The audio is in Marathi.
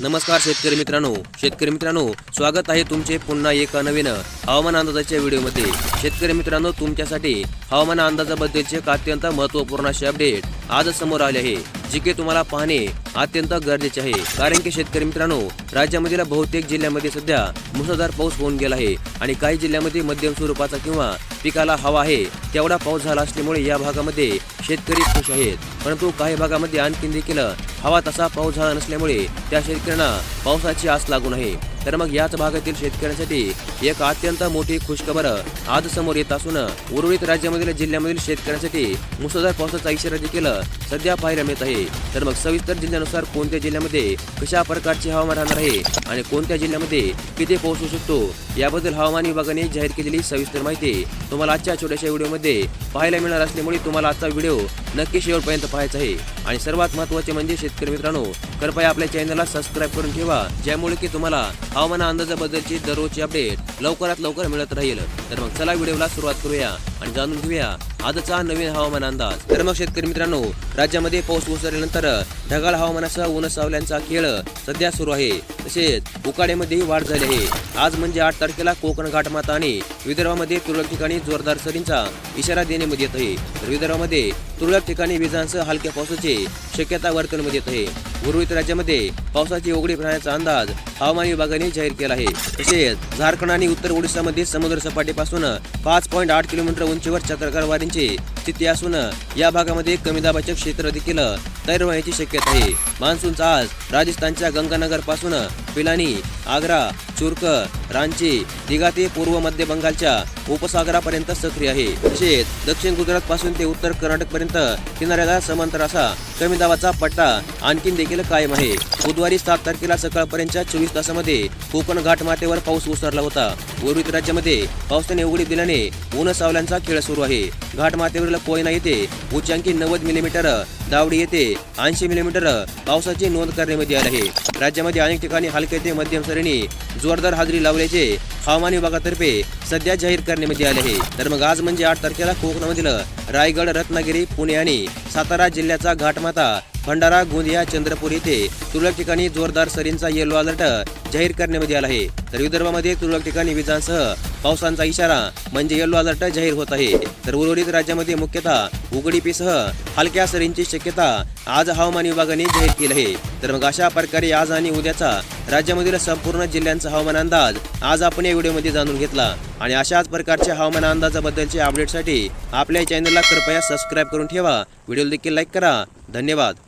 नमस्कार शेतकरी मित्रांनो शेतकरी मित्रांनो स्वागत आहे तुमचे पुन्हा एका नवीन हवामान अंदाजाच्या व्हिडिओमध्ये. शेतकरी मित्रांनो तुमच्यासाठी हवामान अंदाजाबद्दलचे एक अत्यंत महत्त्वपूर्ण असे अपडेट आज समोर आले आहे जे की तुम्हाला पाहणे अत्यंत गरजेचे आहे. कारण की शेतकरी मित्रांनो राज्यामधील बहुतेक जिल्ह्यामध्ये सध्या मुसळधार पाऊस होऊन गेला आहे आणि काही जिल्ह्यामध्ये मध्यम स्वरूपाचा किंवा पिकाला हवा आहे तेवढा पाऊस झाला असल्यामुळे या भागामध्ये शेतकरी खुश आहेत. परंतु काही भागामध्ये आणखी देखील हवा तसा पाऊस झाला नसल्यामुळे त्या शेतकऱ्यांना पावसाची आस लागून आहे. तर मग याच भागातील शेतकऱ्यांसाठी एक अत्यंत मोठी खुशखबर आज समोर येत असून उर्वरित राज्यामधील जिल्ह्यामधील शेतकऱ्यांसाठी मुसळधार पावसाचा इशारा देखील सध्या पाहायला मिळत आहे. तर मग सविस्तर जिल्ह्यानुसार कोणत्या जिल्ह्यामध्ये कशा प्रकारचे हवामान राहणार आहे आणि कोणत्या जिल्ह्यामध्ये किती पाऊस होऊ शकतो याबद्दल हवामान विभागाने जाहीर केलेली सविस्तर माहिती तुम्हाला आजच्या छोट्याशा व्हिडिओमध्ये पाहायला मिळणार असल्यामुळे तुम्हाला आजचा व्हिडिओ नक्की शेवटपर्यंत पाहायचा आहे. आणि सर्वात महत्त्वाचे म्हणजे शेतकरी मित्रांनो कृपया आपल्या चॅनलला सबस्क्राईब करून ठेवा ज्यामुळे की तुम्हाला हवामान अंदाजाबद्दलची दररोजची अपडेट लवकरात लवकर मिळत राहील. तर मग चला व्हिडिओला सुरुवात करूया आणि जाणून घेऊया आजचा नवीन हवामान अंदाज. तर मग शेतकरी मित्रांनो राज्यामध्ये पाऊस उसरल्यानंतर ढगाळ हवामानासह ऊन सावल्यांचा खेळ सध्या सुरू आहे. तसेच उकाड्यामध्येही वाढ झाली आहे. आज म्हणजे आठ तारखेला कोकण घाटमाता आणि विदर्भामध्ये तुरळक ठिकाणी जोरदार सरींचा इशारा देण्यामध्ये येत आहे. तर विदर्भामध्ये तुरळक ठिकाणी विजांसह हलक्या पावसाची शक्यता वर्तनमध्ये येत आहे. उर्वरित राज्यामध्ये पावसाची उघडीप राहण्याचा अंदाज हवामान विभागाने जाहीर केला आहे. तसेच झारखंड आणि उत्तर ओडिशामध्ये समुद्र सपाटीपासून पाच पॉईंट आठ किलोमीटर उंचीवर चक्रकार वाऱ्यांची स्थिती असून या भागामध्ये कमी दाबाचे क्षेत्र देखील तयार होण्याची शक्यता आहे. मान्सूनचा आज राजस्थानच्या गंगानगरपासून पिलानी आग्रा चुरक रांची दिघा ते पूर्व मध्य बंगालच्या उपसागरापर्यंत सक्रिय आहे. तसेच दक्षिण गुजरात पासून ते उत्तर कर्नाटक पर्यंत किनाऱ्याला समांतर असा कमी दाबाचा पट्टा आणखीन देखील कायम आहे. बुधवारी सात तारखेला सकाळपर्यंतच्या चोवीस तासामध्ये कोकण घाट माथेवर पाऊस उसरला होता. उर्वरित राज्यामध्ये पावसाने उघडी दिल्याने ऊन सावल्यांचा खेळ सुरू आहे. घाट माथेवरील कोयना येथे उच्चांकी नव्वद मिलीमीटर दावडी येथे ऐंशी मिलीमीटर पावसाची नोंद करण्यामध्ये आली आहे. राज्यामध्ये अनेक ठिकाणी हलके ते मध्यम सरीने जोरदार हाजरी लावल्याचे हवामान विभागातर्फे सध्या जाहीर करण्यामध्ये आले आहे. तर मग आज म्हणजे आठ तारखेला कोकणामधील रायगड रत्नागिरी पुणे आणि सातारा जिल्ह्याचा घाटमाता भंडारा गोंदिया चंद्रपूर येथे तुरळक ठिकाणी जोरदार सरींचा येलो अलर्ट जाहीर करण्यामध्ये आला आहे. तर विदर्भामध्ये तुरळक ठिकाणी विजांसह पावसांचा इशारा म्हणजे येलो अलर्ट जाहीर होत आहे. तर उर्वरित राज्यामध्ये मुख्यतः उघडीपीसह हलक्या सरींची शक्यता आज हवामान विभागाने जाहीर केली आहे. तर मग अशा प्रकारे आज आणि उद्याचा राज्यामधील संपूर्ण जिल्ह्यांचा हवामान अंदाज आज आपण या व्हिडिओमध्ये जाणून घेतला. आणि अशाच प्रकारच्या हवामान अंदाजाबद्दलच्या अपडेटसाठी आपल्या चॅनलला कृपया सबस्क्राईब करून ठेवा. व्हिडिओ देखील लाईक करा. धन्यवाद.